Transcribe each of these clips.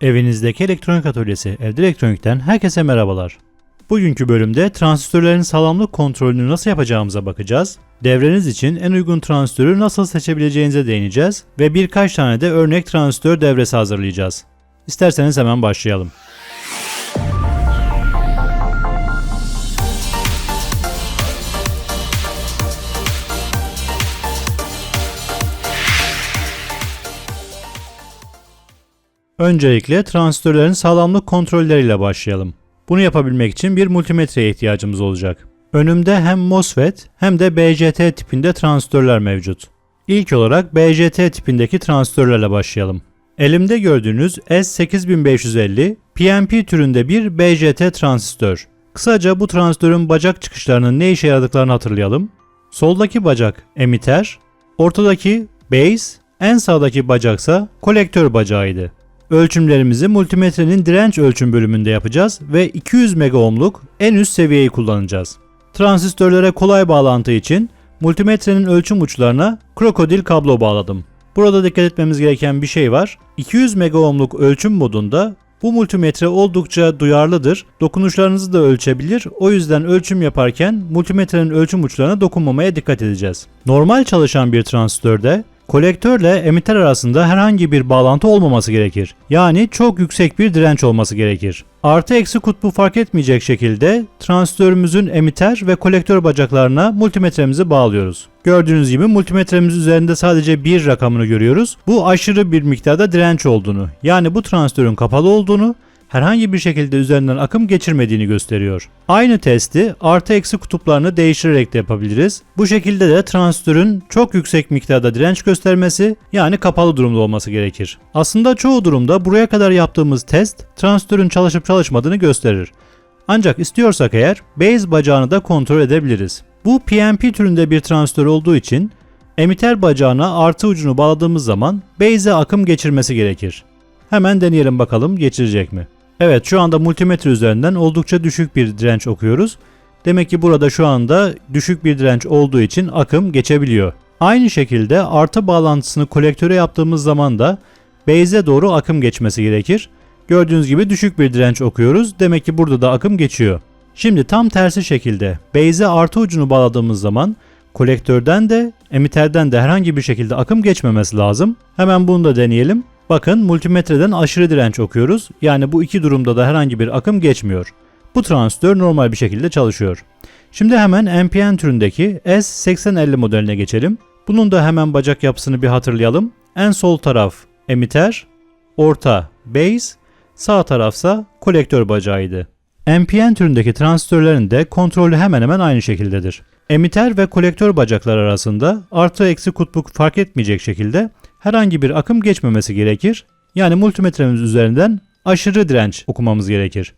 Evinizdeki elektronik atölyesi Evde Elektronik'ten herkese merhabalar. Bugünkü bölümde transistörlerin sağlamlık kontrolünü nasıl yapacağımıza bakacağız. Devreniz için en uygun transistörü nasıl seçebileceğinize değineceğiz ve birkaç tane de örnek transistör devresi hazırlayacağız. İsterseniz hemen başlayalım. Öncelikle transistörlerin sağlamlık kontrolleriyle başlayalım. Bunu yapabilmek için bir multimetreye ihtiyacımız olacak. Önümde hem MOSFET hem de BJT tipinde transistörler mevcut. İlk olarak BJT tipindeki transistörlerle başlayalım. Elimde gördüğünüz S8550 PNP türünde bir BJT transistör. Kısaca bu transistörün bacak çıkışlarının ne işe yaradıklarını hatırlayalım. Soldaki bacak emitter, ortadaki base, en sağdaki bacaksa kolektör bacağıydı. Ölçümlerimizi multimetrenin direnç ölçüm bölümünde yapacağız ve 200 megaohmluk en üst seviyeyi kullanacağız. Transistörlere kolay bağlantı için multimetrenin ölçüm uçlarına krokodil kablo bağladım. Burada dikkat etmemiz gereken bir şey var. 200 megaohmluk ölçüm modunda bu multimetre oldukça duyarlıdır. Dokunuşlarınızı da ölçebilir. O yüzden ölçüm yaparken multimetrenin ölçüm uçlarına dokunmamaya dikkat edeceğiz. Normal çalışan bir transistörde kolektörle emitter arasında herhangi bir bağlantı olmaması gerekir. Yani çok yüksek bir direnç olması gerekir. Artı eksi kutbu fark etmeyecek şekilde transistörümüzün emitter ve kolektör bacaklarına multimetremizi bağlıyoruz. Gördüğünüz gibi multimetremiz üzerinde sadece bir rakamını görüyoruz. Bu aşırı bir miktarda direnç olduğunu yani bu transistörün kapalı olduğunu herhangi bir şekilde üzerinden akım geçirmediğini gösteriyor. Aynı testi artı eksi kutuplarını değiştirerek de yapabiliriz. Bu şekilde de transistörün çok yüksek miktarda direnç göstermesi yani kapalı durumda olması gerekir. Aslında çoğu durumda buraya kadar yaptığımız test transistörün çalışıp çalışmadığını gösterir. Ancak istiyorsak eğer base bacağını da kontrol edebiliriz. Bu PNP türünde bir transistör olduğu için emitter bacağına artı ucunu bağladığımız zaman base'e akım geçirmesi gerekir. Hemen deneyelim bakalım geçirecek mi? Evet şu anda multimetre üzerinden oldukça düşük bir direnç okuyoruz. Demek ki burada şu anda düşük bir direnç olduğu için akım geçebiliyor. Aynı şekilde artı bağlantısını kolektöre yaptığımız zaman da base'e doğru akım geçmesi gerekir. Gördüğünüz gibi düşük bir direnç okuyoruz. Demek ki burada da akım geçiyor. Şimdi tam tersi şekilde base'e artı ucunu bağladığımız zaman kolektörden de emitterden de herhangi bir şekilde akım geçmemesi lazım. Hemen bunu da deneyelim. Bakın multimetreden aşırı direnç okuyoruz. Yani bu iki durumda da herhangi bir akım geçmiyor. Bu transistör normal bir şekilde çalışıyor. Şimdi hemen NPN türündeki S8050 modeline geçelim. Bunun da hemen bacak yapısını bir hatırlayalım. En sol taraf emitter, orta base, sağ tarafsa kolektör bacağıydı. NPN türündeki transistörlerin de kontrolü hemen hemen aynı şekildedir. Emitter ve kolektör bacaklar arasında artı eksi kutbuk fark etmeyecek şekilde herhangi bir akım geçmemesi gerekir. Yani multimetremiz üzerinden aşırı direnç okumamız gerekir.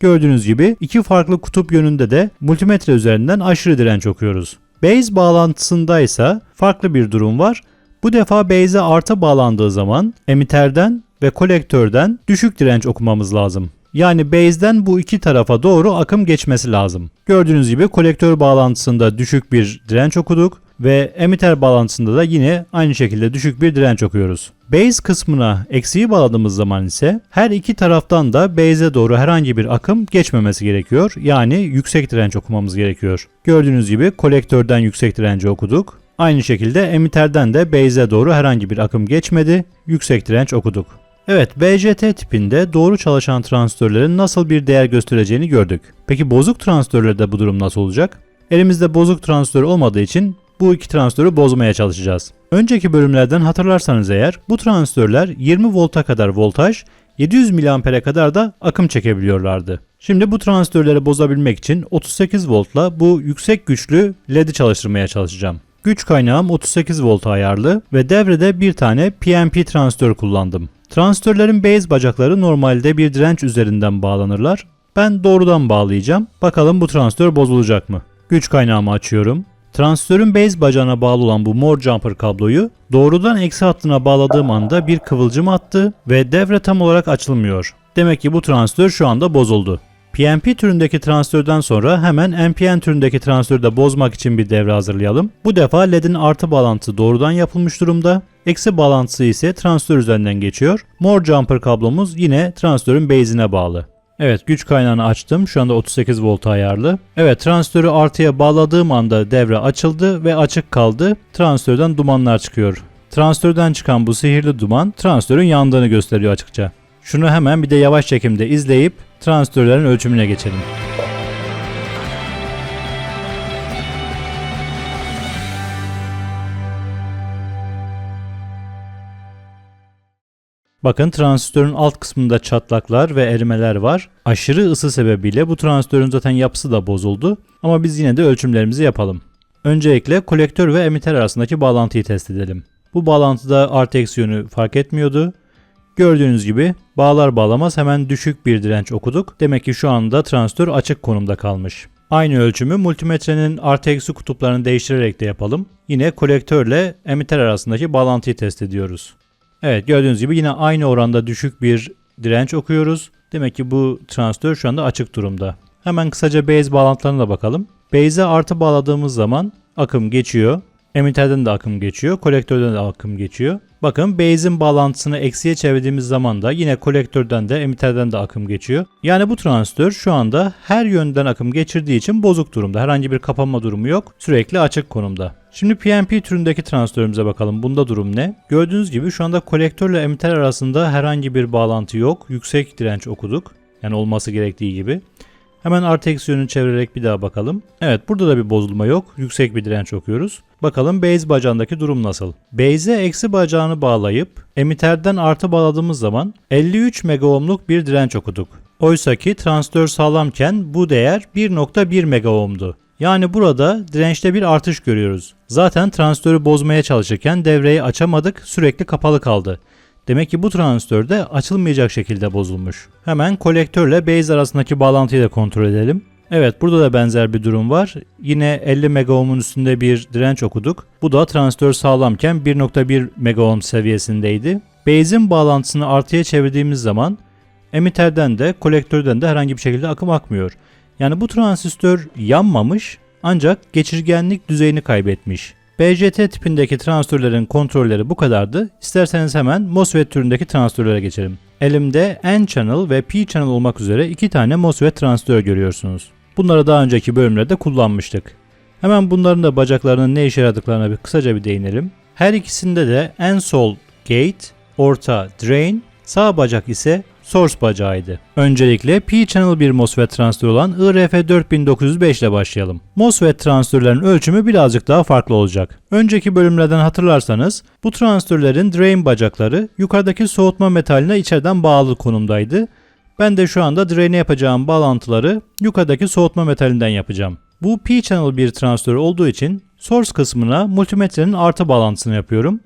Gördüğünüz gibi iki farklı kutup yönünde de multimetre üzerinden aşırı direnç okuyoruz. Base bağlantısında ise farklı bir durum var. Bu defa base'e artı bağlandığı zaman emitterden ve kolektörden düşük direnç okumamız lazım. Yani base'den bu iki tarafa doğru akım geçmesi lazım. Gördüğünüz gibi kolektör bağlantısında düşük bir direnç okuduk ve emitter bağlantısında da yine aynı şekilde düşük bir direnç okuyoruz. Base kısmına eksiği bağladığımız zaman ise her iki taraftan da base'e doğru herhangi bir akım geçmemesi gerekiyor. Yani yüksek direnç okumamız gerekiyor. Gördüğünüz gibi kolektörden yüksek direnci okuduk. Aynı şekilde emitterden de base'e doğru herhangi bir akım geçmedi. Yüksek direnç okuduk. Evet, BJT tipinde doğru çalışan transistörlerin nasıl bir değer göstereceğini gördük. Peki bozuk transistörlerde bu durum nasıl olacak? Elimizde bozuk transistör olmadığı için bu iki transistörü bozmaya çalışacağız. Önceki bölümlerden hatırlarsanız eğer bu transistörler 20 volta kadar voltaj, 700 miliampere kadar da akım çekebiliyorlardı. Şimdi bu transistörleri bozabilmek için 38 voltla bu yüksek güçlü LED'i çalıştırmaya çalışacağım. Güç kaynağım 38 volt ayarlı ve devrede bir tane PNP transistör kullandım. Transistörlerin base bacakları normalde bir direnç üzerinden bağlanırlar. Ben doğrudan bağlayacağım. Bakalım bu transistör bozulacak mı? Güç kaynağımı açıyorum. Transistörün base bacağına bağlı olan bu mor jumper kabloyu doğrudan eksi hattına bağladığım anda bir kıvılcım attı ve devre tam olarak açılmıyor. Demek ki bu transistör şu anda bozuldu. PNP türündeki transistörden sonra hemen NPN türündeki transistörü de bozmak için bir devre hazırlayalım. Bu defa LED'in artı bağlantısı doğrudan yapılmış durumda. Eksi bağlantısı ise transistör üzerinden geçiyor. Mor jumper kablomuz yine transistörün base'ine bağlı. Evet güç kaynağını açtım. Şu anda 38 volt ayarlı. Evet transistörü artıya bağladığım anda devre açıldı ve açık kaldı. Transistörden dumanlar çıkıyor. Transistörden çıkan bu sihirli duman transistörün yandığını gösteriyor açıkça. Şunu hemen bir de yavaş çekimde izleyip transistörlerin ölçümüne geçelim. Bakın transistörün alt kısmında çatlaklar ve erimeler var. Aşırı ısı sebebiyle bu transistörün zaten yapısı da bozuldu. Ama biz yine de ölçümlerimizi yapalım. Öncelikle kolektör ve emitter arasındaki bağlantıyı test edelim. Bu bağlantıda artı yönü fark etmiyordu. Gördüğünüz gibi bağlar bağlamaz hemen düşük bir direnç okuduk. Demek ki şu anda transistör açık konumda kalmış. Aynı ölçümü multimetrenin artı kutuplarını değiştirerek de yapalım. Yine kolektörle emitter arasındaki bağlantıyı test ediyoruz. Evet gördüğünüz gibi yine aynı oranda düşük bir direnç okuyoruz. Demek ki bu transistör şu anda açık durumda. Hemen kısaca base bağlantılarına da bakalım. Base'e artı bağladığımız zaman akım geçiyor. Emitterden de akım geçiyor. Kolektörden de akım geçiyor. Bakın base'in bağlantısını eksiye çevirdiğimiz zaman da yine kolektörden de emitterden de akım geçiyor. Yani bu transistör şu anda her yönden akım geçirdiği için bozuk durumda. Herhangi bir kapanma durumu yok. Sürekli açık konumda. Şimdi PNP türündeki transistörümüze bakalım. Bunda durum ne? Gördüğünüz gibi şu anda kolektörle emitter arasında herhangi bir bağlantı yok. Yüksek direnç okuduk. Yani olması gerektiği gibi. Hemen artı eksi yönünü çevirerek bir daha bakalım. Evet burada da bir bozulma yok. Yüksek bir direnç okuyoruz. Bakalım base bacağındaki durum nasıl? Base'e eksi bacağını bağlayıp emitterden artı bağladığımız zaman 53 megaohmluk bir direnç okuduk. Oysa ki transistör sağlamken bu değer 1.1 megaohmdu. Yani burada dirençte bir artış görüyoruz. Zaten transistörü bozmaya çalışırken devreyi açamadık, sürekli kapalı kaldı. Demek ki bu transistör de açılmayacak şekilde bozulmuş. Hemen kolektörle base arasındaki bağlantıyı da kontrol edelim. Evet burada da benzer bir durum var. Yine 50 megaohm'un üstünde bir direnç okuduk. Bu da transistör sağlamken 1.1 megaohm seviyesindeydi. Base'in bağlantısını artıya çevirdiğimiz zaman emitterden de kolektörden de herhangi bir şekilde akım akmıyor. Yani bu transistör yanmamış ancak geçirgenlik düzeyini kaybetmiş. BJT tipindeki transistörlerin kontrolleri bu kadardı. İsterseniz hemen MOSFET türündeki transistörlere geçelim. Elimde N-channel ve P-channel olmak üzere iki tane MOSFET transistör görüyorsunuz. Bunları daha önceki bölümlerde kullanmıştık. Hemen bunların da bacaklarının ne işe yaradıklarına bir kısaca bir değinelim. Her ikisinde de en sol gate, orta drain, sağ bacak ise source bacağıydı. Öncelikle P-channel bir MOSFET transistörü olan IRF4905 ile başlayalım. MOSFET transistörlerin ölçümü birazcık daha farklı olacak. Önceki bölümlerden hatırlarsanız bu transistörlerin drain bacakları yukarıdaki soğutma metaline içeriden bağlı konumdaydı. Ben de şu anda drain'e yapacağım bağlantıları yukarıdaki soğutma metalinden yapacağım. Bu P-channel bir transistör olduğu için source kısmına multimetrenin artı bağlantısını yapıyorum.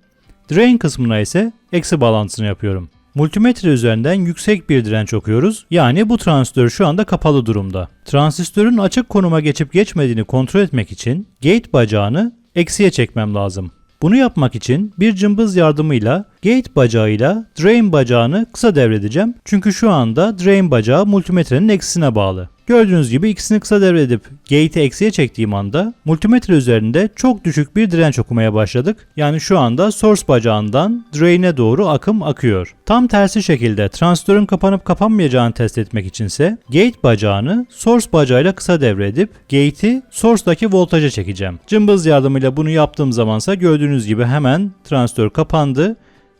Drain kısmına ise eksi bağlantısını yapıyorum. Multimetre üzerinden yüksek bir direnç okuyoruz. Yani bu transistör şu anda kapalı durumda. Transistörün açık konuma geçip geçmediğini kontrol etmek için gate bacağını eksiye çekmem lazım. Bunu yapmak için bir cımbız yardımıyla gate bacağıyla drain bacağını kısa devredeceğim. Çünkü şu anda drain bacağı multimetrenin eksisine bağlı. Gördüğünüz gibi ikisini kısa devredip gate'i eksiye çektiğim anda multimetre üzerinde çok düşük bir direnç okumaya başladık. Yani şu anda source bacağından drain'e doğru akım akıyor. Tam tersi şekilde transistörün kapanıp kapanmayacağını test etmek içinse gate bacağını source bacağıyla kısa devredip gate'i source'daki voltaja çekeceğim. Cımbız yardımıyla bunu yaptığım zamansa gördüğünüz gibi hemen transistör kapandı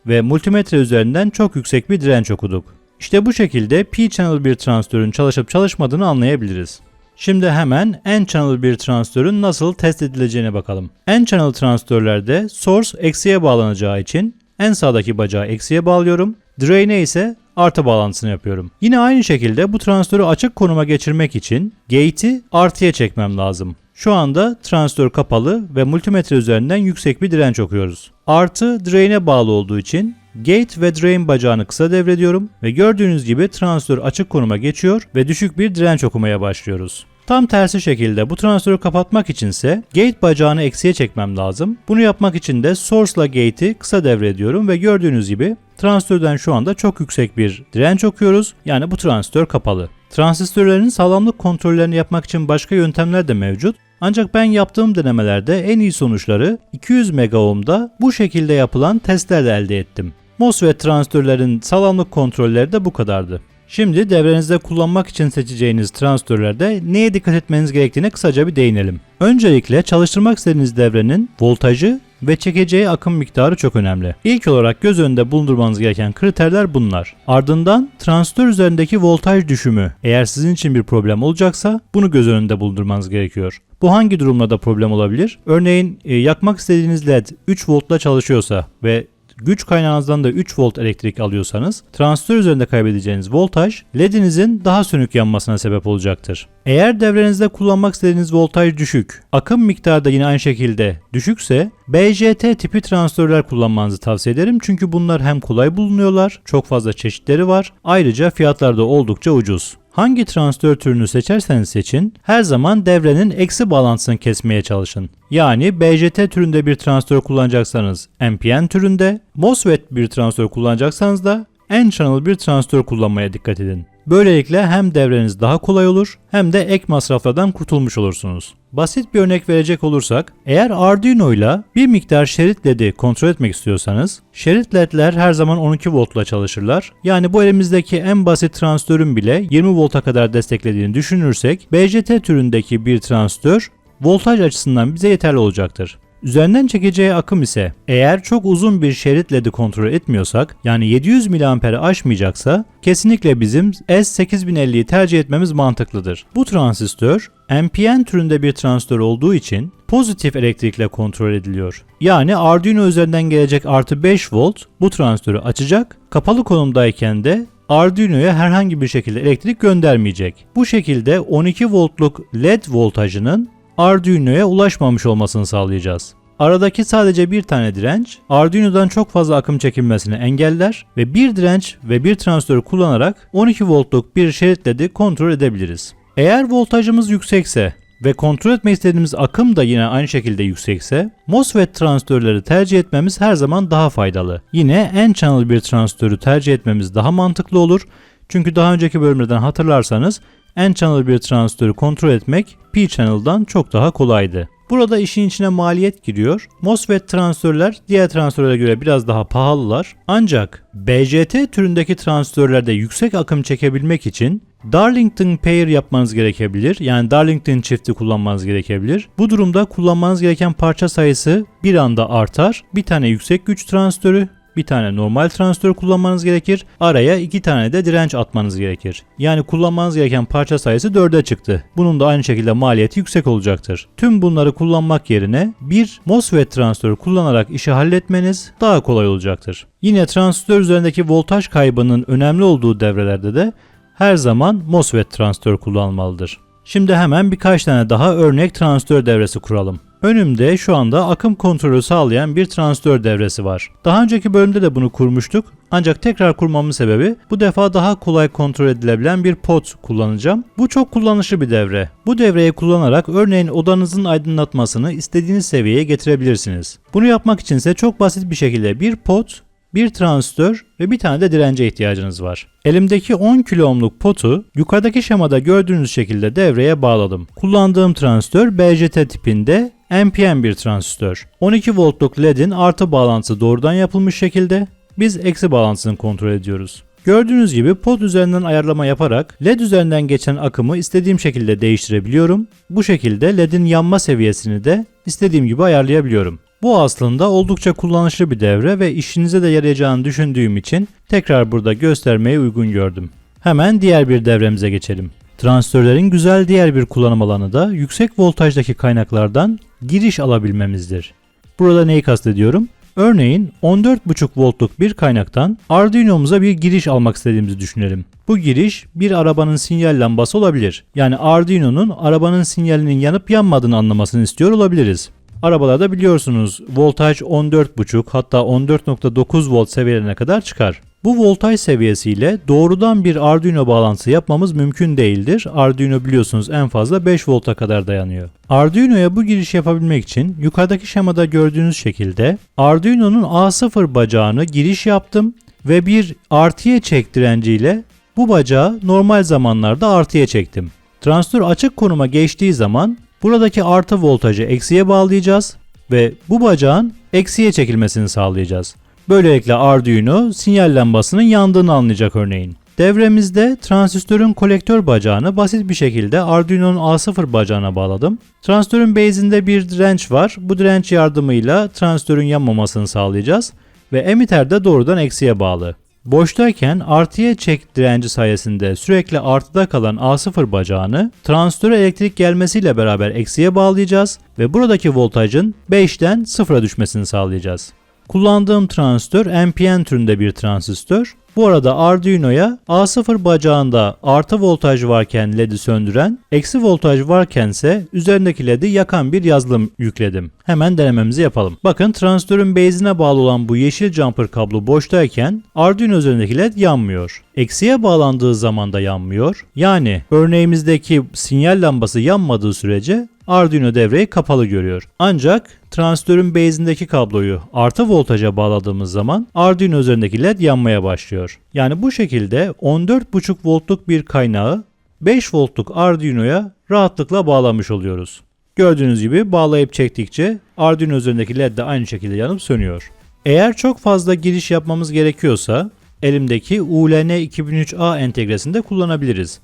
ve multimetre üzerinden çok yüksek bir direnç okuduk. İşte bu şekilde P-channel bir transistörün çalışıp çalışmadığını anlayabiliriz. Şimdi hemen N-channel bir transistörün nasıl test edileceğine bakalım. N-channel transistörlerde source eksiye bağlanacağı için en sağdaki bacağı eksiye bağlıyorum. Drain'e ise artı bağlantısını yapıyorum. Yine aynı şekilde bu transistörü açık konuma geçirmek için gate'i artıya çekmem lazım. Şu anda transistör kapalı ve multimetre üzerinden yüksek bir direnç okuyoruz. Artı drain'e bağlı olduğu için Gate ve drain bacağını kısa devrediyorum ve gördüğünüz gibi transistör açık konuma geçiyor ve düşük bir direnç okumaya başlıyoruz. Tam tersi şekilde bu transistörü kapatmak içinse gate bacağını eksiye çekmem lazım. Bunu yapmak için de source ile gate'i kısa devrediyorum ve gördüğünüz gibi transistörden şu anda çok yüksek bir direnç okuyoruz. Yani bu transistör kapalı. Transistörlerin sağlamlık kontrollerini yapmak için başka yöntemler de mevcut. Ancak ben yaptığım denemelerde en iyi sonuçları 200 megaohm'da bu şekilde yapılan testlerle elde ettim. MOSFET transistörlerin sağlamlık kontrolleri de bu kadardı. Şimdi devrenizde kullanmak için seçeceğiniz transistörlerde neye dikkat etmeniz gerektiğine kısaca bir değinelim. Öncelikle çalıştırmak istediğiniz devrenin voltajı ve çekeceği akım miktarı çok önemli. İlk olarak göz önünde bulundurmanız gereken kriterler bunlar. Ardından transistör üzerindeki voltaj düşümü. Eğer sizin için bir problem olacaksa bunu göz önünde bulundurmanız gerekiyor. Bu hangi durumlarda problem olabilir? Örneğin e, yakmak istediğiniz led 3 voltla çalışıyorsa ve güç kaynağınızdan da 3 volt elektrik alıyorsanız transistör üzerinde kaybedeceğiniz voltaj ledinizin daha sönük yanmasına sebep olacaktır. Eğer devrenizde kullanmak istediğiniz voltaj düşük, akım miktarı da yine aynı şekilde düşükse BJT tipi transistörler kullanmanızı tavsiye ederim. Çünkü bunlar hem kolay bulunuyorlar, çok fazla çeşitleri var. Ayrıca fiyatları da oldukça ucuz. Hangi transistör türünü seçerseniz seçin, her zaman devrenin eksi bağlantısını kesmeye çalışın. Yani BJT türünde bir transistör kullanacaksanız NPN türünde, MOSFET bir transistör kullanacaksanız da N-channel bir transistör kullanmaya dikkat edin. Böylelikle hem devreniz daha kolay olur hem de ek masraflardan kurtulmuş olursunuz. Basit bir örnek verecek olursak, eğer Arduino ile bir miktar şerit LED'i kontrol etmek istiyorsanız, şerit LED'ler her zaman 12 voltla çalışırlar. Yani bu elimizdeki en basit transistörün bile 20 volta kadar desteklediğini düşünürsek, BJT türündeki bir transistör voltaj açısından bize yeterli olacaktır. Üzerinden çekeceği akım ise eğer çok uzun bir şerit LED'i kontrol etmiyorsak yani 700 mAh'i aşmayacaksa kesinlikle bizim S8050'yi tercih etmemiz mantıklıdır. Bu transistör NPN türünde bir transistör olduğu için pozitif elektrikle kontrol ediliyor. Yani Arduino üzerinden gelecek artı 5 volt bu transistörü açacak, kapalı konumdayken de Arduino'ya herhangi bir şekilde elektrik göndermeyecek. Bu şekilde 12 voltluk LED voltajının Arduino'ya ulaşmamış olmasını sağlayacağız. Aradaki sadece bir tane direnç Arduino'dan çok fazla akım çekilmesini engeller ve bir direnç ve bir transistör kullanarak 12 voltluk bir şerit LED'i kontrol edebiliriz. Eğer voltajımız yüksekse ve kontrol etmek istediğimiz akım da yine aynı şekilde yüksekse MOSFET transistörleri tercih etmemiz her zaman daha faydalı. Yine N-channel bir transistörü tercih etmemiz daha mantıklı olur. Çünkü daha önceki bölümlerden hatırlarsanız N-channel bir transistörü kontrol etmek P-channel'dan çok daha kolaydı. Burada işin içine maliyet giriyor. MOSFET transistörler diğer transistörlere göre biraz daha pahalılar. Ancak BJT türündeki transistörlerde yüksek akım çekebilmek için Darlington pair yapmanız gerekebilir. Yani Darlington çifti kullanmanız gerekebilir. Bu durumda kullanmanız gereken parça sayısı bir anda artar. Bir tane yüksek güç transistörü, bir tane normal transistör kullanmanız gerekir. Araya iki tane de direnç atmanız gerekir. Yani kullanmanız gereken parça sayısı 4'e çıktı. Bunun da aynı şekilde maliyeti yüksek olacaktır. Tüm bunları kullanmak yerine bir MOSFET transistörü kullanarak işi halletmeniz daha kolay olacaktır. Yine transistör üzerindeki voltaj kaybının önemli olduğu devrelerde de her zaman MOSFET transistör kullanılmalıdır. Şimdi hemen birkaç tane daha örnek transistör devresi kuralım. Önümde şu anda akım kontrolü sağlayan bir transistör devresi var. Daha önceki bölümde de bunu kurmuştuk. Ancak tekrar kurmamın sebebi bu defa daha kolay kontrol edilebilen bir pot kullanacağım. Bu çok kullanışlı bir devre. Bu devreyi kullanarak örneğin odanızın aydınlatmasını istediğiniz seviyeye getirebilirsiniz. Bunu yapmak için ise çok basit bir şekilde bir pot bir transistör ve bir tane de dirence ihtiyacınız var. Elimdeki 10 kilo ohmluk potu yukarıdaki şemada gördüğünüz şekilde devreye bağladım. Kullandığım transistör BJT tipinde NPN bir transistör. 12 voltluk LED'in artı bağlantısı doğrudan yapılmış şekilde biz eksi bağlantısını kontrol ediyoruz. Gördüğünüz gibi pot üzerinden ayarlama yaparak LED üzerinden geçen akımı istediğim şekilde değiştirebiliyorum. Bu şekilde LED'in yanma seviyesini de istediğim gibi ayarlayabiliyorum. Bu aslında oldukça kullanışlı bir devre ve işinize de yarayacağını düşündüğüm için tekrar burada göstermeyi uygun gördüm. Hemen diğer bir devremize geçelim. Transistörlerin güzel diğer bir kullanım alanı da yüksek voltajdaki kaynaklardan giriş alabilmemizdir. Burada neyi kastediyorum? Örneğin 14,5 voltluk bir kaynaktan Arduino'muza bir giriş almak istediğimizi düşünelim. Bu giriş bir arabanın sinyal lambası olabilir. Yani Arduino'nun arabanın sinyalinin yanıp yanmadığını anlamasını istiyor olabiliriz. Arabalarda biliyorsunuz voltaj 14,5 hatta 14.9 volt seviyelerine kadar çıkar. Bu voltaj seviyesiyle doğrudan bir Arduino bağlantısı yapmamız mümkün değildir. Arduino biliyorsunuz en fazla 5 volta kadar dayanıyor. Arduino'ya bu giriş yapabilmek için yukarıdaki şemada gördüğünüz şekilde Arduino'nun A0 bacağını giriş yaptım ve bir artıya çek direnciyle bu bacağı normal zamanlarda artıya çektim. Transistör açık konuma geçtiği zaman buradaki artı voltajı eksiye bağlayacağız ve bu bacağın eksiye çekilmesini sağlayacağız. Böylelikle Arduino sinyal lambasının yandığını anlayacak örneğin. Devremizde transistörün kolektör bacağını basit bir şekilde Arduino'nun A0 bacağına bağladım. Transistörün base'inde bir direnç var. Bu direnç yardımıyla transistörün yanmamasını sağlayacağız ve emitter de doğrudan eksiye bağlı. Boştayken artıya çek direnci sayesinde sürekli artıda kalan A0 bacağını transistöre elektrik gelmesiyle beraber eksiye bağlayacağız ve buradaki voltajın 5'ten 0'a düşmesini sağlayacağız. Kullandığım transistör NPN türünde bir transistör. Bu arada Arduino'ya A0 bacağında artı voltaj varken LED'i söndüren, eksi voltaj varkense üzerindeki LED'i yakan bir yazılım yükledim. Hemen denememizi yapalım. Bakın transistörün base'ine bağlı olan bu yeşil jumper kablo boştayken Arduino üzerindeki LED yanmıyor. Eksiye bağlandığı zaman da yanmıyor. Yani örneğimizdeki sinyal lambası yanmadığı sürece Arduino devreyi kapalı görüyor. Ancak transistörün base'indeki kabloyu artı voltaja bağladığımız zaman Arduino üzerindeki led yanmaya başlıyor. Yani bu şekilde 14,5 voltluk bir kaynağı 5 voltluk Arduino'ya rahatlıkla bağlamış oluyoruz. Gördüğünüz gibi bağlayıp çektikçe Arduino üzerindeki led de aynı şekilde yanıp sönüyor. Eğer çok fazla giriş yapmamız gerekiyorsa elimdeki ULN 2003A entegresinde kullanabiliriz.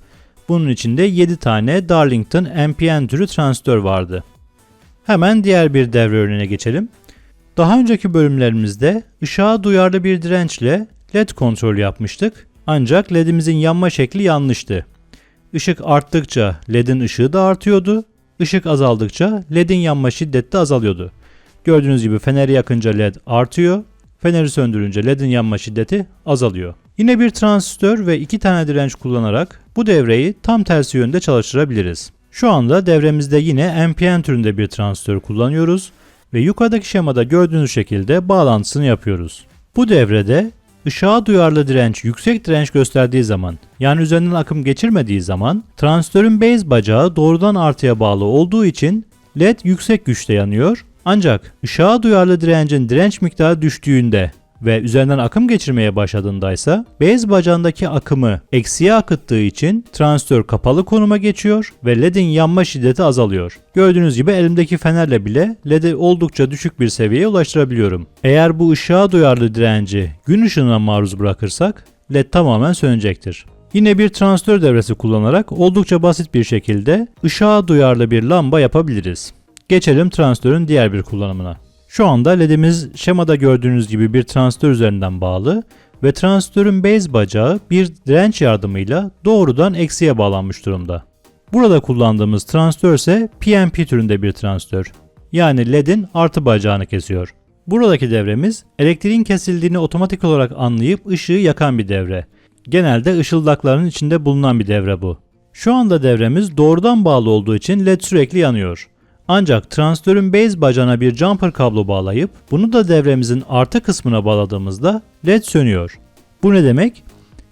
Bunun içinde 7 tane Darlington NPN türü transistör vardı. Hemen diğer bir devre örneğine geçelim. Daha önceki bölümlerimizde ışığa duyarlı bir dirençle LED kontrol yapmıştık. Ancak LED'imizin yanma şekli yanlıştı. Işık arttıkça LED'in ışığı da artıyordu. Işık azaldıkça LED'in yanma şiddeti de azalıyordu. Gördüğünüz gibi feneri yakınca LED artıyor. Feneri söndürünce LED'in yanma şiddeti azalıyor. Yine bir transistör ve iki tane direnç kullanarak bu devreyi tam tersi yönde çalıştırabiliriz. Şu anda devremizde yine NPN türünde bir transistör kullanıyoruz ve yukarıdaki şemada gördüğünüz şekilde bağlantısını yapıyoruz. Bu devrede ışığa duyarlı direnç yüksek direnç gösterdiği zaman yani üzerinden akım geçirmediği zaman transistörün base bacağı doğrudan artıya bağlı olduğu için LED yüksek güçte yanıyor ancak ışığa duyarlı direncin direnç miktarı düştüğünde ve üzerinden akım geçirmeye başladığındaysa base bacağındaki akımı eksiye akıttığı için transistör kapalı konuma geçiyor ve LED'in yanma şiddeti azalıyor. Gördüğünüz gibi elimdeki fenerle bile LED'i oldukça düşük bir seviyeye ulaştırabiliyorum. Eğer bu ışığa duyarlı direnci gün ışığına maruz bırakırsak LED tamamen sönecektir. Yine bir transistör devresi kullanarak oldukça basit bir şekilde ışığa duyarlı bir lamba yapabiliriz. Geçelim transistörün diğer bir kullanımına. Şu anda ledimiz şemada gördüğünüz gibi bir transistör üzerinden bağlı ve transistörün base bacağı bir direnç yardımıyla doğrudan eksiye bağlanmış durumda. Burada kullandığımız transistör ise PNP türünde bir transistör. Yani ledin artı bacağını kesiyor. Buradaki devremiz elektriğin kesildiğini otomatik olarak anlayıp ışığı yakan bir devre. Genelde ışıldakların içinde bulunan bir devre bu. Şu anda devremiz doğrudan bağlı olduğu için led sürekli yanıyor. Ancak transistörün base bacağına bir jumper kablo bağlayıp bunu da devremizin artı kısmına bağladığımızda led sönüyor. Bu ne demek?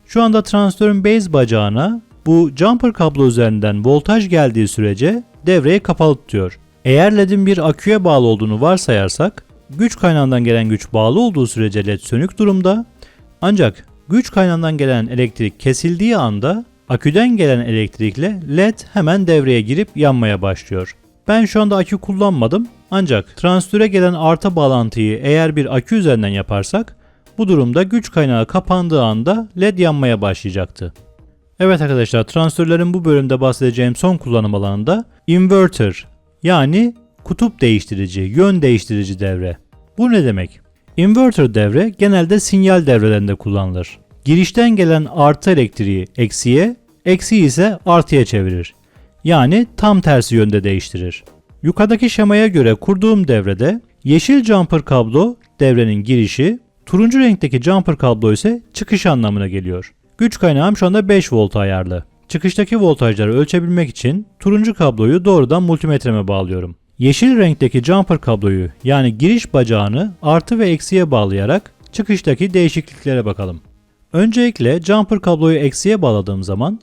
Şu anda transistörün base bacağına bu jumper kablo üzerinden voltaj geldiği sürece devreyi kapalı tutuyor. Eğer ledin bir aküye bağlı olduğunu varsayarsak güç kaynağından gelen güç bağlı olduğu sürece led sönük durumda. Ancak güç kaynağından gelen elektrik kesildiği anda aküden gelen elektrikle led hemen devreye girip yanmaya başlıyor. Ben şu anda akü kullanmadım ancak transistöre gelen artı bağlantıyı eğer bir akü üzerinden yaparsak bu durumda güç kaynağı kapandığı anda led yanmaya başlayacaktı. Evet arkadaşlar transistörlerin bu bölümde bahsedeceğim son kullanım alanında inverter yani kutup değiştirici, yön değiştirici devre. Bu ne demek? Inverter devre genelde sinyal devrelerinde kullanılır. Girişten gelen artı elektriği eksiye, eksi ise artıya çevirir yani tam tersi yönde değiştirir. Yukarıdaki şemaya göre kurduğum devrede yeşil jumper kablo devrenin girişi, turuncu renkteki jumper kablo ise çıkış anlamına geliyor. Güç kaynağım şu anda 5 volt ayarlı. Çıkıştaki voltajları ölçebilmek için turuncu kabloyu doğrudan multimetreme bağlıyorum. Yeşil renkteki jumper kabloyu yani giriş bacağını artı ve eksiye bağlayarak çıkıştaki değişikliklere bakalım. Öncelikle jumper kabloyu eksiye bağladığım zaman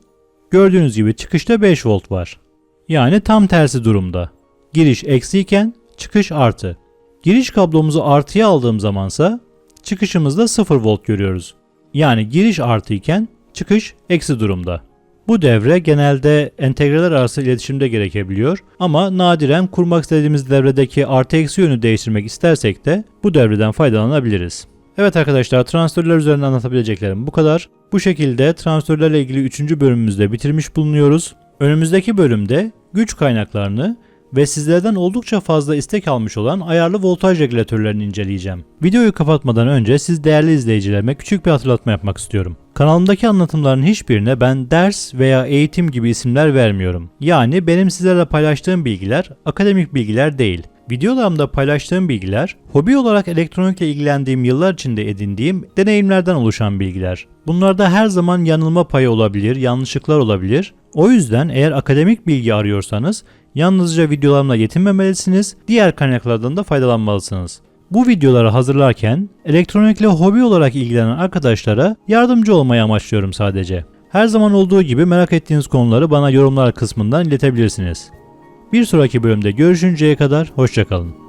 gördüğünüz gibi çıkışta 5 volt var. Yani tam tersi durumda. Giriş eksiyken çıkış artı. Giriş kablomuzu artıya aldığım zamansa çıkışımızda 0 volt görüyoruz. Yani giriş artı iken çıkış eksi durumda. Bu devre genelde entegreler arası iletişimde gerekebiliyor ama nadiren kurmak istediğimiz devredeki artı eksi yönü değiştirmek istersek de bu devreden faydalanabiliriz. Evet arkadaşlar transistörler üzerinde anlatabileceklerim bu kadar. Bu şekilde transistörlerle ilgili 3. bölümümüzde bitirmiş bulunuyoruz. Önümüzdeki bölümde güç kaynaklarını ve sizlerden oldukça fazla istek almış olan ayarlı voltaj regülatörlerini inceleyeceğim. Videoyu kapatmadan önce siz değerli izleyicilerime küçük bir hatırlatma yapmak istiyorum. Kanalımdaki anlatımların hiçbirine ben ders veya eğitim gibi isimler vermiyorum. Yani benim sizlerle paylaştığım bilgiler akademik bilgiler değil. Videolarımda paylaştığım bilgiler, hobi olarak elektronikle ilgilendiğim yıllar içinde edindiğim deneyimlerden oluşan bilgiler. Bunlarda her zaman yanılma payı olabilir, yanlışlıklar olabilir. O yüzden eğer akademik bilgi arıyorsanız yalnızca videolarımla yetinmemelisiniz, diğer kaynaklardan da faydalanmalısınız. Bu videoları hazırlarken elektronikle hobi olarak ilgilenen arkadaşlara yardımcı olmayı amaçlıyorum sadece. Her zaman olduğu gibi merak ettiğiniz konuları bana yorumlar kısmından iletebilirsiniz. Bir sonraki bölümde görüşünceye kadar hoşçakalın.